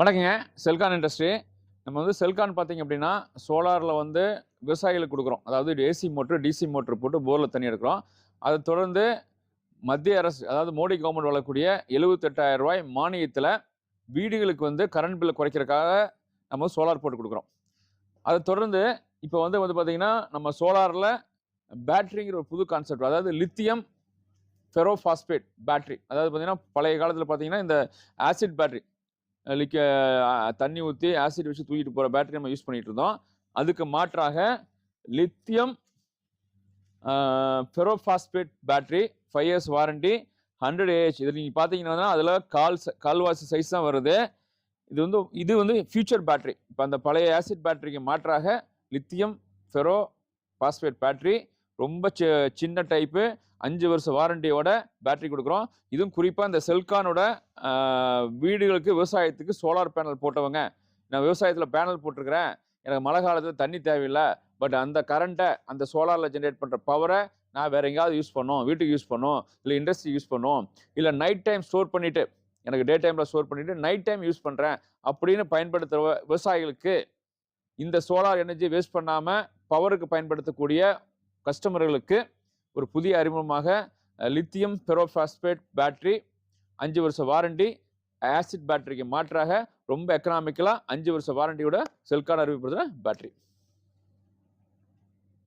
வணக்கங்க. செல்கான் இண்டஸ்ட்ரி நம்ம வந்து செல்கான் பார்த்தீங்க அப்படின்னா சோலாரில் வந்து விவசாயிகளுக்கு கொடுக்குறோம். அதாவது ஏசி மோட்ரு டிசி மோட்ரு போட்டு போரில் தண்ணி எடுக்கிறோம். அதை தொடர்ந்து மத்திய அரசு அதாவது மோடி கவர்மெண்ட் வழங்கக்கூடிய 78000 ரூபாய் மானியத்தில் வீடுகளுக்கு வந்து கரண்ட் பில்லை குறைக்கிறதுக்காக நம்ம சோலார் போட்டு கொடுக்குறோம். அதை தொடர்ந்து இப்போ வந்து வந்து பார்த்திங்கன்னா நம்ம சோலாரில் பேட்டரிங்கிற ஒரு புது கான்செப்ட் அதாவது லித்தியம் ஃபெரோஃபாஸ்பேட் பேட்டரி அதாவது பார்த்திங்கன்னா பழைய காலத்தில் பார்த்தீங்கன்னா இந்த ஆசிட் பேட்டரி லிக்க தண்ணி ஊற்றி ஆசிட் வச்சு தூக்கிட்டு போகிற பேட்டரி நம்ம யூஸ் பண்ணிகிட்டு இருந்தோம். அதுக்கு மாற்றாக lithium ferrophosphate battery five years warranty hundred A இதில் நீங்கள் பார்த்தீங்கன்னா அதில் கால் கால்வாசி சைஸ் தான் வருது. இது வந்து இது வந்து ஃபியூச்சர் பேட்டரி இப்போ அந்த பழைய ஆசிட் பேட்டரிக்கு மாற்றாக லித்தியம் ஃபெரோ பாஸ்பேட் பேட்டரி ரொம்ப சி- சின்ன டைப்பு அஞ்சு வருஷம் வாரண்டியோட பேட்டரி கொடுக்குறோம். இதுவும் குறிப்பாக இந்த செல்கானோட வீடுகளுக்கு விவசாயத்துக்கு சோலார் பேனல் போட்டவங்க. நான் விவசாயத்தில் பேனல் போட்டிருக்கிறேன். எனக்கு மழை காலத்தில் தண்ணி தேவையில்லை. பட் அந்த கரண்ட்டை அந்த சோலாரில் ஜென்ரேட் பண்ணுற பவரை நான் வேறு எங்கேயாவது யூஸ் பண்ணோம். வீட்டுக்கு யூஸ் பண்ணோம். இல்லை இண்டஸ்ட்ரி யூஸ் பண்ணோம். இல்லை நைட் டைம் ஸ்டோர் பண்ணிவிட்டு எனக்கு டே டைமில் ஸ்டோர் பண்ணிவிட்டு நைட் டைம் யூஸ் பண்ணுறேன் அப்படின்னு பயன்படுத்துகிற விவசாயிகளுக்கு இந்த சோலார் எனர்ஜி வேஸ்ட் பண்ணாமல் பவருக்கு பயன்படுத்தக்கூடிய கஸ்டமர்களுக்கு ஒரு புதிய அறிமுகமாக லித்தியம் பெரோஃபாஸ்பேட் பேட்டரி அஞ்சு வருஷ வாரண்டி ஆசிட் பேட்டரிக்கு மாற்றாக ரொம்ப எக்கனாமிக்கலாக அஞ்சு வருஷ வாரண்டியோட செல்கார்டு அறிவிப்படுத்துகிற பேட்டரி